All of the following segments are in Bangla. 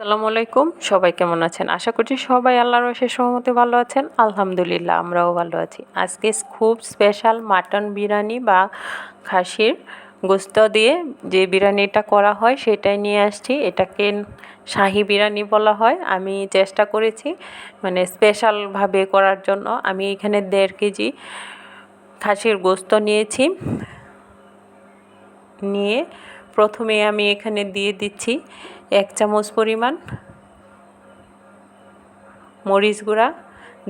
আসসালামু আলাইকুম। সবাই কেমন আছেন? আশা করছি সবাই আল্লাহর অশেষ সহমতে ভালো আছেন। আলহামদুলিল্লাহ, আমরাও ভালো আছি। আজকে খুব স্পেশাল মাটন বিরিয়ানি বা খাসির গোস্ত দিয়ে যে বিরিয়ানিটা করা হয় সেটাই নিয়ে আসছি। এটাকে শাহি বিরিয়ানি বলা হয়। আমি চেষ্টা করেছি মানে স্পেশালভাবে করার জন্য। আমি এখানে দেড় কেজি খাসির গোস্ত নিয়েছি। নিয়ে প্রথমে আমি এখানে দিয়ে দিচ্ছি এক চামচ পরিমাণ মরিচ গুঁড়া,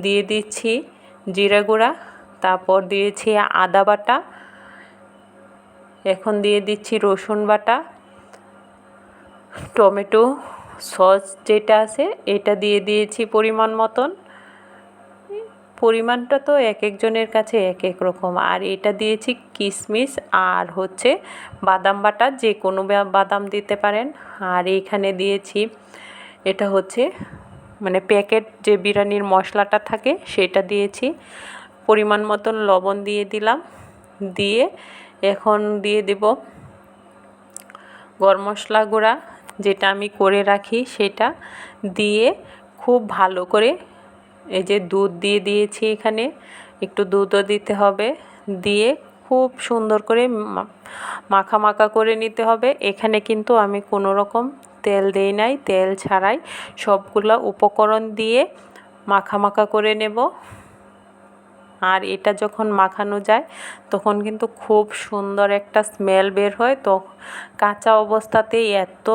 দিয়ে দিচ্ছি জিরা গুঁড়া, তারপর দিয়েছি আদা বাটা, এখন দিয়ে দিচ্ছি রসুন বাটা, টমেটো সস যেটা আছে এটা দিয়ে দিয়েছি পরিমাণ মতন। পরিমাণটা তো এক একজনের কাছে এক এক রকম। আর এটা দিয়েছি কিশমিশ আর হচ্ছে বাদাম বাটা, যে কোনো বাদাম দিতে পারেন। আর এইখানে দিয়েছি, এটা হচ্ছে মানে প্যাকেট যে বিরিয়ানির মশলাটা থাকে, সেটা দিয়েছি। পরিমাণ মতন লবণ দিয়ে দিলাম। দিয়ে এখন দিয়ে দেব গরম মশলা গুঁড়া, যেটা আমি করে রাখি সেটা। দিয়ে খুব ভালো করে এই যে দুধ দিয়ে দিয়েছি এখানে, একটু দুধও দিতে হবে, দিয়ে খুব সুন্দর করে মাখা মাখা করে নিতে হবে। এখানে কিন্তু আমি কোনো রকম তেল দেই নাই, তেল ছাড়াই সবগুলো উপকরণ দিয়ে মাখা মাখা করে নেব। আর এটা যখন মাখানো যায়, তখন কিন্তু খুব সুন্দর একটা স্মেল বের হয়। তো কাঁচা অবস্থাতেই এত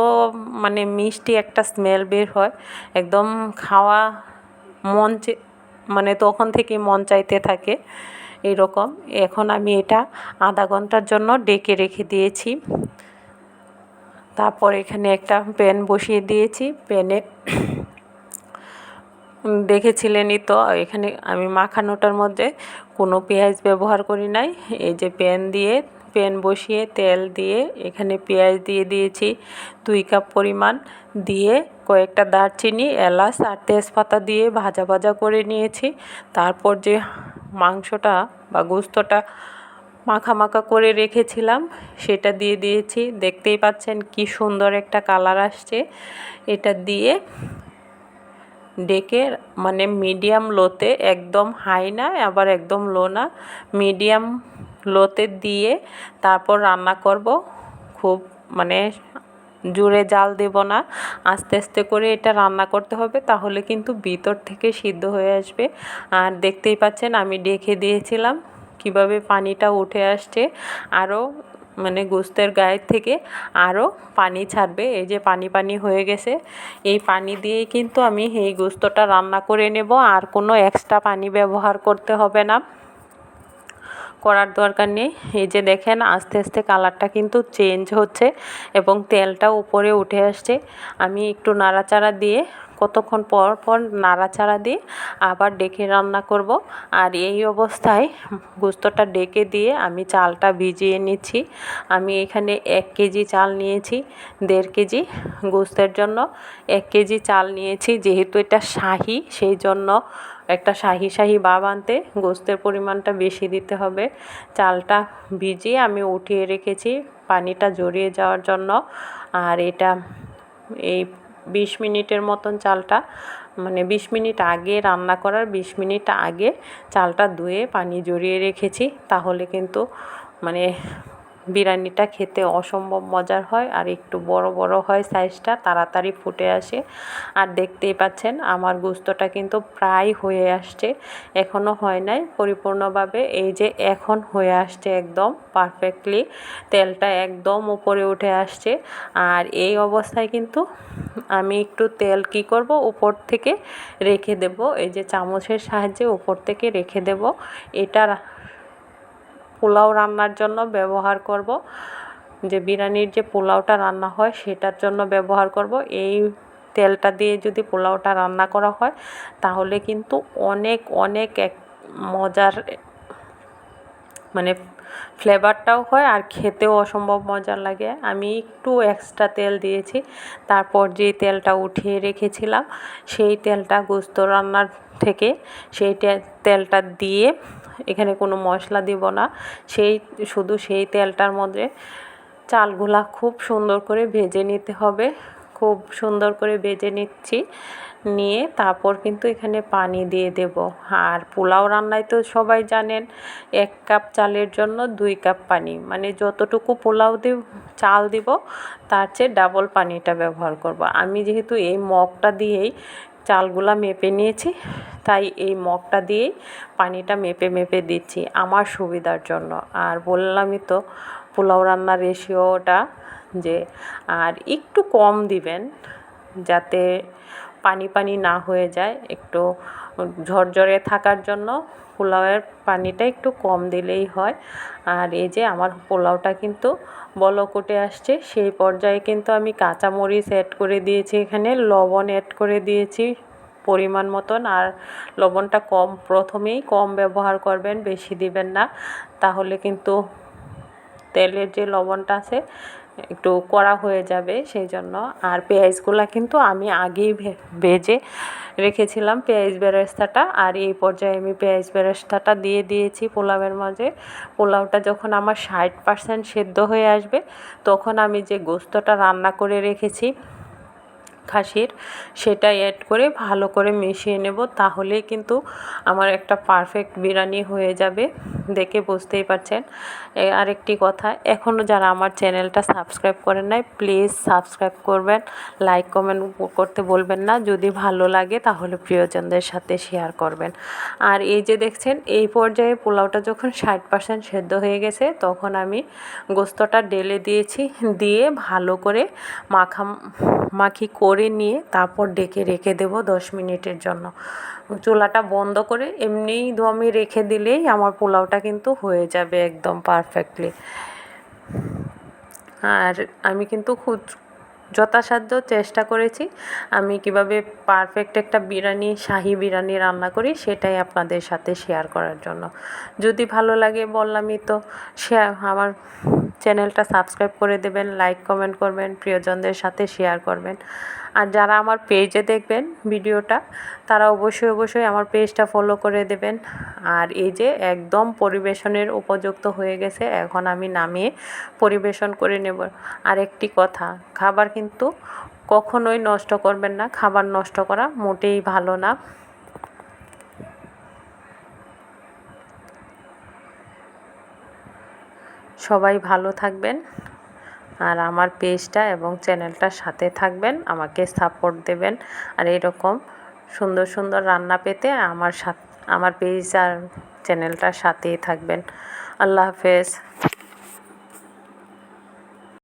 মানে মিষ্টি একটা স্মেল বের হয়। একদম খাওয়া মন মানে তখন থেকে মন চাইতে থাকে এরকম। এখন আমি এটা আধা ঘণ্টার জন্য ডেকে রেখে দিয়েছি। তারপর এখানে একটা প্যান বসিয়ে দিয়েছি। প্যানে দেখেছিলেনই তো, এখানে আমি মাখানোটার মধ্যে কোনো পেঁয়াজ ব্যবহার করি নাই। এই যে প্যান দিয়ে প্যান বসিয়ে তেল দিয়ে এখানে পেঁয়াজ দিয়ে দিয়েছি দুই কাপ পরিমাণ। দিয়ে কয়েকটা দারচিনি, এলাচ আর তেজপাতা দিয়ে ভাজা ভাজা করে নিয়েছি। তারপর যে মাংসটা বা গোস্তটা মাখা মাখা করে রেখেছিলাম, সেটা দিয়ে দিয়েছি। দেখতেই পাচ্ছেন কি সুন্দর একটা কালার আসছে। এটা দিয়ে ডেকে মানে মিডিয়াম লোতে, একদম হাই না, আবার একদম লো না, মিডিয়াম লোতে দিয়ে তারপর রান্না করব। খুব মানে জুড়ে জাল দেব না। আস্তে আস্তে করে এটা রান্না করতে হবে তাহলে কিন্তু ভিতর থেকে সিদ্ধ হয়ে আসবে। আর দেখতেই পাচ্ছেন আমি ডেকে দিয়েছিলাম কীভাবে পানিটা উঠে আসছে। আরও মানে গোস্তের গায়ের থেকে আরও পানি ছাড়বে। এই যে পানি পানি হয়ে গেছে। এই পানি দিয়েই কিন্তু আমি এই গোস্তটা রান্না করে নেব। আর কোনো এক্সট্রা পানি ব্যবহার করতে হবে না। করার দরকার নেই। এই যে দেখেন, আস্তে আস্তে কালারটা কিন্তু চেঞ্জ হচ্ছে এবং তেলটা উপরে উঠে আসছে। আমি একটু নাড়াচাড়া দিয়ে, কতক্ষণ পর পর নাড়াচাড়া দিয়ে আবার ডেকে রান্না করব। আর এই অবস্থায় গোস্তটা ডেকে দিয়ে আমি চালটা ভিজিয়ে নিচ্ছি। আমি এখানে এক কেজি চাল নিয়েছি, দেড় কেজি গোস্তের জন্য। এক কেজি চাল নিয়েছি, যেহেতু এটা শাহি, সেই জন্য একটা শাহি শাহি ভাব আনতে গোস্তের পরিমাণটা বেশি দিতে হবে। চালটা ভিজিয়ে আমি উঠিয়ে রেখেছি পানিটা জড়িয়ে যাওয়ার জন্য। আর এটা এই বিশ মিনিটের মতন চালটা মানে বিশ মিনিট আগে রান্না করার বিশ মিনিট আগে চালটা ধুয়ে পানি জড়িয়ে রেখেছি। তাহলে কিন্তু মানে বিরিয়ানিটা খেতে অসম্ভব মজার হয় আর একটু বড় বড় হয় সাইজটা, তাড়াতাড়ি ফুটে আসে। আর দেখতেই পাচ্ছেন আমার গুস্তটা কিন্তু প্রায় হয়ে আসছে, এখনও হয় নাই পরিপূর্ণভাবে। এই যে এখন হয়ে আসছে একদম পারফেক্টলি তেলটা একদম উপরে উঠে আসছে। আর এই অবস্থায় কিন্তু আমি একটু তেল কি করব, উপর থেকে রেখে দেব, এই যে চামচের সাহায্যে উপর থেকে রেখে দেব। এটা পোলাও রান্নার জন্য ব্যবহার করব। যে বিরিয়ানির যে পোলাওটা রান্না হয় সেটার জন্য ব্যবহার করব। এই তেলটা দিয়ে যদি পোলাওটা রান্না করা হয় তাহলে কিন্তু অনেক অনেক এক মজার মানে ফ্লেভারটাও হয় আর খেতেও অসম্ভব মজার লাগে। আমি একটু এক্সট্রা তেল দিয়েছি। তারপর যেই তেলটা উঠিয়ে রেখেছিলাম সেই তেলটা গোস্ত রান্নার থেকে সেই তেলটা দিয়ে এখানে কোনো মশলা দিব না। সেই, শুধু সেই তেলটার মধ্যে চালগুলা খুব সুন্দর করে ভেজে নিতে হবে। খুব সুন্দর করে ভেজে নিচ্ছি। নিয়ে তারপর কিন্তু এখানে পানি দিয়ে দেব। আর পোলাও রান্নায় তো সবাই জানেন, এক কাপ চালের জন্য দুই কাপ পানি। মানে যতটুকু পোলাও দিব, চাল দিব, তার চেয়ে ডাবল পানিটা ব্যবহার করব। আমি যেহেতু এই মগটা দিয়েই চালগুলা মেপে নিয়েছি তাই এই মগটা দিয়েই পানিটা মেপে মেপে দিচ্ছি আমার সুবিধার জন্য। আর বললামই তো, পোলাও রান্নার রেশিওটা যে, আর একটু কম দিবেন যাতে পানি পানি না হয়ে যায়। একটু ঝরঝরে থাকার জন্য পোলাওয়ের পানিটা একটু কম দিলেই হয়। আর এই যে আমার পোলাওটা কিন্তু বলকটে আসছে, সেই পর্যায়ে কিন্তু আমি কাঁচামরিচ অ্যাড করে দিয়েছি এখানে, লবণ অ্যাড করে দিয়েছি। পরিমাণ মতন আর লবণটা কম, প্রথমেই কম ব্যবহার করবেন, বেশি দিবেন না। তাহলে কিন্তু তেলের যে লবণটা আছে, একটু কড়া হয়ে যাবে সেই জন্য আর পেঁয়াজগুলো কিন্তু আমি আগেই ভেজে রেখেছিলাম পেঁয়াজ বেরেস্তাটা। আর এই পর্যায়ে আমি পেঁয়াজ বেরেস্তাটা দিয়ে দিয়েছি পোলাওয়ের মাঝে। পোলাওটা যখন আমার ষাট পার্সেন্ট সেদ্ধ হয়ে আসবে, তখন আমি যে গোস্তটা রান্না করে রেখেছি খাসির সেটা অ্যাড করে ভালো করে মিশিয়ে নেব, তাহলেই কিন্তু আমার একটা পারফেক্ট বিরিয়ানি হয়ে যাবে। দেখে বুঝতেই পারছেন। আরেকটি কথা এখনও যারা আমার চ্যানেলটা সাবস্ক্রাইব করেন নাই প্লিজ সাবস্ক্রাইব করবেন। লাইক কমেন্ট করতে বলবেন না। যদি ভালো লাগে, তাহলে প্রিয়জনদের সাথে শেয়ার করবেন। আর এই যে দেখছেন, এই পর্যায়ে পোলাওটা যখন ষাট পার্সেন্ট সেদ্ধ হয়ে গেছে, তখন আমি গোস্তটা ডেলে দিয়েছি। দিয়ে ভালো করে মাখা মাখি করে নিয়ে তারপর ডেকে রেখে দেবো দশ মিনিটের জন্য। চুলাটা বন্ধ করে এমনিই দমে রেখে দিলেই আমার পোলাওটা কিন্তু হয়ে যাবে একদম পারফেক্টলি আর আমি কিন্তু খুব যথাসাধ্য চেষ্টা করেছি। আমি কীভাবে পারফেক্ট একটা বিরিয়ানি, শাহি বিরিয়ানি রান্না করি সেটাই আপনাদের সাথে শেয়ার করার জন্য। যদি ভালো লাগে বললামই তো শেয়ার আমার চ্যানেলটা সাবস্ক্রাইব করে দেবেন, লাইক কমেন্ট করবেন, প্রিয়জনদের সাথে শেয়ার করবেন। আর যারা আমার পেজে দেখবেন ভিডিওটা, তারা অবশ্যই অবশ্যই আমার পেজটা ফলো করে দেবেন। আর এই যে একদম পরিবেশনের উপযুক্ত হয়ে গেছে, এখন আমি নামিয়ে পরিবেশন করে নেব। আর একটি কথা, খাবার কিন্তু কখনোই নষ্ট করবেন না, খাবার নষ্ট করা মোটেই ভালো না। সবাই ভালো থাকবেন আর আমার পেজটা এবং চ্যানেলটার সাথে থাকবেন, আমাকে সাপোর্ট দেবেন। আর এরকম সুন্দর সুন্দর রান্না পেতে আমার সাথে, আমার পেজ আর চ্যানেলটার সাথেই থাকবেন। আল্লাহ হাফেজ।